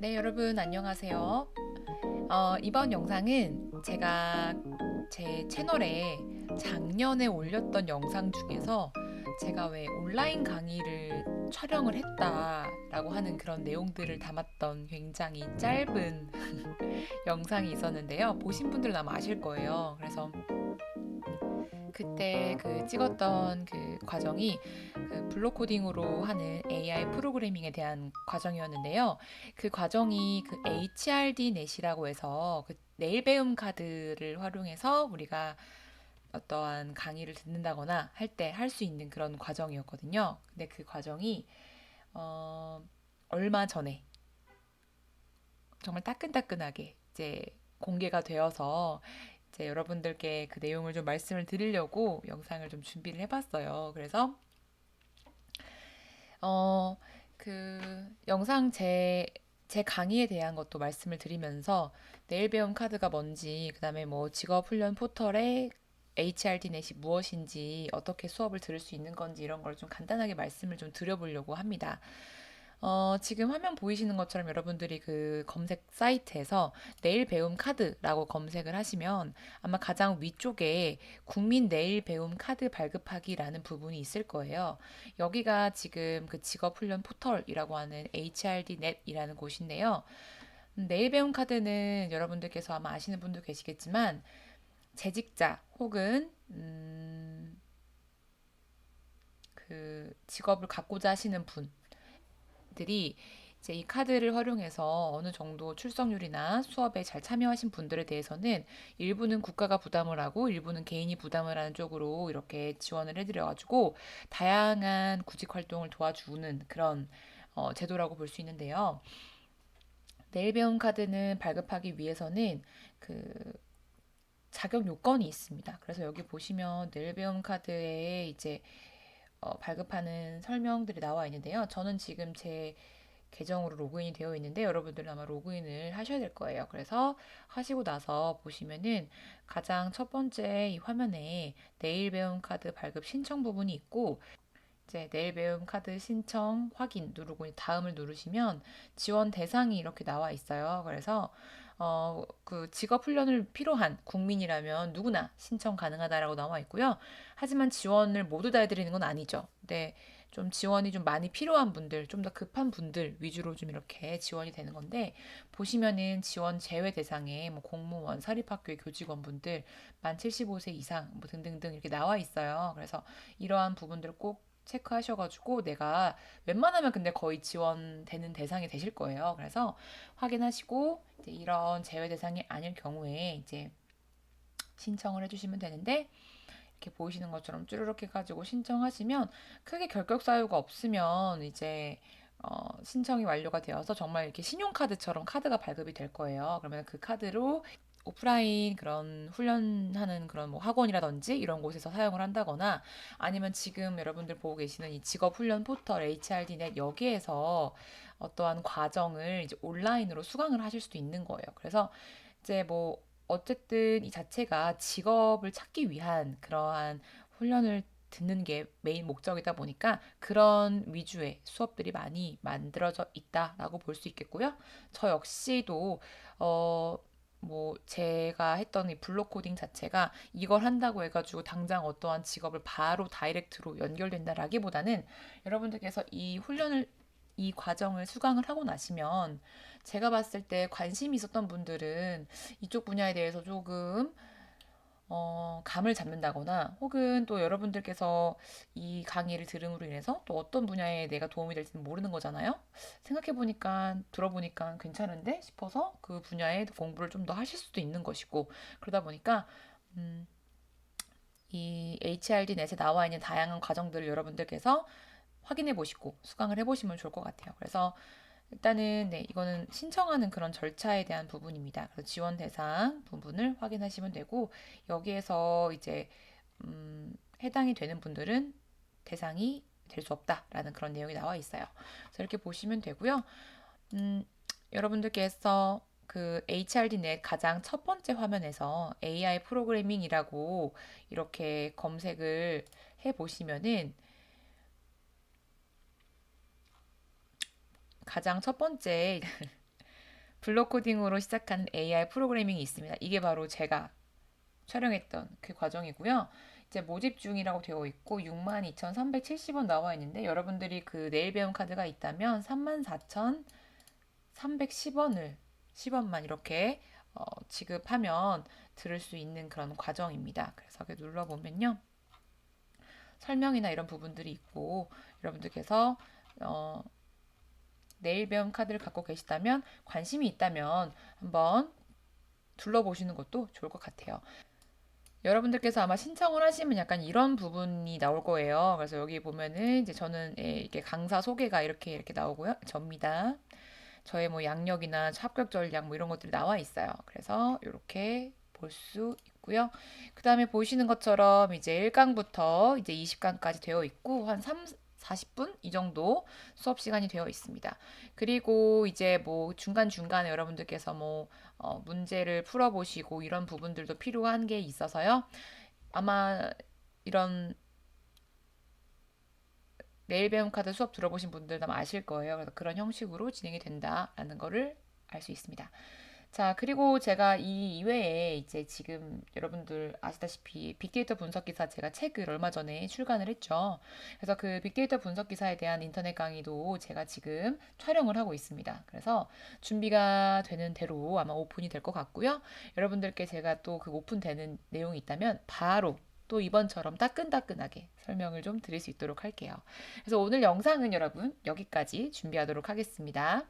네, 여러분 안녕하세요. 어, 이번 영상은 제가 제 채널에 작년에 올렸던 영상 중에서 제가 왜 온라인 강의를 촬영을 했다라고 하는 그런 내용들을 담았던 굉장히 짧은 영상이 있었는데요. 보신 분들은 아마 아실 거예요. 그래서 그때 그 찍었던 그 과정이 그 블록 코딩으로 하는 AI 프로그래밍에 대한 과정이었는데요. 그 과정이 그 HRD 넷이라고 해서 그 내일 배움 카드를 활용해서 우리가 어떠한 강의를 듣는다거나 할 때 할 수 있는 그런 과정이었거든요. 근데 그 과정이 어 얼마 전에 정말 따끈따끈하게 이제 공개가 되어서 이제 여러분들께 그 내용을 좀 말씀을 드리려고 영상을 좀 준비를 해봤어요. 그래서 어, 그 영상 제, 제 강의에 대한 것도 말씀을 드리면서 내일 배움 카드가 뭔지, 그 다음에 뭐 직업 훈련 포털에 HRD 넷이 무엇인지, 어떻게 수업을 들을 수 있는 건지 이런 걸 좀 간단하게 말씀을 좀 드려보려고 합니다. 어, 지금 화면 보이시는 것처럼 여러분들이 그 검색 사이트에서 내일 배움 카드라고 검색을 하시면 아마 가장 위쪽에 국민 내일 배움 카드 발급하기라는 부분이 있을 거예요. 여기가 지금 그 직업 훈련 포털이라고 하는 HRD넷이라는 곳인데요. 음, 내일 배움 카드는 여러분들께서 아마 아시는 분도 계시겠지만 재직자 혹은 음, 그 직업을 갖고자 하시는 분 들이 이제 이 카드를 활용해서 어느 정도 출석률이나 수업에 잘 참여하신 분들에 대해서는 일부는 국가가 부담을 하고 일부는 개인이 부담을 하는 쪽으로 이렇게 지원을 해드려가지고 다양한 구직 활동을 도와주는 그런 어, 제도라고 볼 수 있는데요. 내일 배움 카드는 발급하기 위해서는 그 자격 요건이 있습니다. 그래서 여기 보시면 내일 배움 카드에 이제 어, 발급하는 설명들이 나와 있는데요. 저는 지금 제 계정으로 로그인이 되어 있는데 여러분들은 아마 로그인을 하셔야 될 거예요. 그래서 하시고 나서 보시면은 가장 첫 번째 이 화면에 내일 배움 카드 발급 신청 부분이 있고 이제 내일 배움 카드 신청 확인 누르고 다음을 누르시면 지원 대상이 이렇게 나와 있어요. 그래서 어, 그 직업 훈련을 필요한 국민이라면 누구나 신청 가능하다라고 나와 있고요. 하지만 지원을 모두 다 해드리는 건 아니죠. 네. 좀 지원이 좀 많이 필요한 분들, 좀 더 급한 분들 위주로 좀 이렇게 지원이 되는 건데, 보시면은 지원 제외 대상에 뭐 공무원, 사립학교의 교직원 분들, 만 75세 이상, 뭐 등등등 이렇게 나와 있어요. 그래서 이러한 부분들을 꼭 체크하셔가지고 내가 웬만하면 근데 거의 지원되는 대상이 되실 거예요. 그래서 확인하시고 이런 제외 대상이 아닐 경우에 이제 신청을 해주시면 되는데 이렇게 보이시는 것처럼 쭈르륵 해가지고 신청하시면 크게 결격 사유가 없으면 이제 어, 신청이 완료가 되어서 정말 이렇게 신용카드처럼 카드가 발급이 될 거예요. 그러면 그 카드로 오프라인 그런 훈련하는 그런 뭐 학원이라든지 이런 곳에서 사용을 한다거나 아니면 지금 여러분들 보고 계시는 이 직업 훈련 포털 HRD넷 여기에서 어떠한 과정을 이제 온라인으로 수강을 하실 수도 있는 거예요. 그래서 이제 뭐 어쨌든 이 자체가 직업을 찾기 위한 그러한 훈련을 듣는 게 메인 목적이다 보니까 그런 위주의 수업들이 많이 만들어져 있다라고 볼 수 있겠고요. 저 역시도 어, 뭐 제가 했던 이 블록 코딩 자체가 이걸 한다고 해가지고 당장 어떠한 직업을 바로 다이렉트로 연결된다라기보다는 여러분들께서 이 훈련을 이 과정을 수강을 하고 나시면 제가 봤을 때 관심이 있었던 분들은 이쪽 분야에 대해서 조금 어, 감을 잡는다거나 혹은 또 여러분들께서 이 강의를 들음으로 인해서 또 어떤 분야에 내가 도움이 될지는 모르는 거잖아요. 생각해 보니까, 들어보니까 괜찮은데 싶어서 그 분야에 공부를 좀 더 하실 수도 있는 것이고, 그러다 보니까, 음, 이 HRD 넷에 나와 있는 다양한 과정들을 여러분들께서 확인해 보시고 수강을 해 보시면 좋을 것 같아요. 그래서 일단은 네, 이거는 신청하는 그런 절차에 대한 부분입니다. 그래서 지원 대상 부분을 확인하시면 되고 여기에서 이제 음, 해당이 되는 분들은 대상이 될 수 없다라는 그런 내용이 나와 있어요. 그래서 이렇게 보시면 되고요. 음, 여러분들께서 그 HRD넷 가장 첫 번째 화면에서 AI 프로그래밍이라고 이렇게 검색을 해 보시면은 가장 첫 번째 블록 코딩으로 시작하는 AI 프로그래밍이 있습니다. 이게 바로 제가 촬영했던 그 과정이고요. 이제 모집 중이라고 되어 있고 62,370원 나와 있는데 여러분들이 그 내일 배움 카드가 있다면 34,310원을 10원만 이렇게 어, 지급하면 들을 수 있는 그런 과정입니다. 그래서 이렇게 눌러보면요. 설명이나 이런 부분들이 있고 여러분들께서 어, 내일 배움 카드를 갖고 계시다면 관심이 있다면 한번 둘러보시는 것도 좋을 것 같아요. 여러분들께서 아마 신청을 하시면 약간 이런 부분이 나올 거예요. 그래서 여기 보면은 이제 저는 예, 이게 강사 소개가 이렇게 이렇게 나오고요. 접니다. 저의 뭐 양력이나 합격 전략 뭐 이런 것들이 나와 있어요. 그래서 이렇게 볼 수 있고요. 그 다음에 보시는 것처럼 이제 1강부터 이제 20강까지 되어 있고 한 3, 40분 이 정도 수업 시간이 되어 있습니다. 그리고 이제 뭐 중간중간에 여러분들께서 뭐 어, 문제를 풀어보시고 이런 부분들도 필요한 게 있어서요. 아마 이런 내일 배움 카드 수업 들어보신 분들 아마 아실 거예요. 그래서 그런 형식으로 진행이 된다라는 거를 알 수 있습니다. 자, 그리고 제가 이 이외에 이제 지금 여러분들 아시다시피 빅데이터 분석 기사 제가 책을 얼마 전에 출간을 했죠. 그래서 그 빅데이터 분석 기사에 대한 인터넷 강의도 제가 지금 촬영을 하고 있습니다. 그래서 준비가 되는 대로 아마 오픈이 될 것 같고요. 여러분들께 제가 또 그 오픈되는 내용이 있다면 바로 또 이번처럼 따끈따끈하게 설명을 좀 드릴 수 있도록 할게요. 그래서 오늘 영상은 여러분 여기까지 준비하도록 하겠습니다.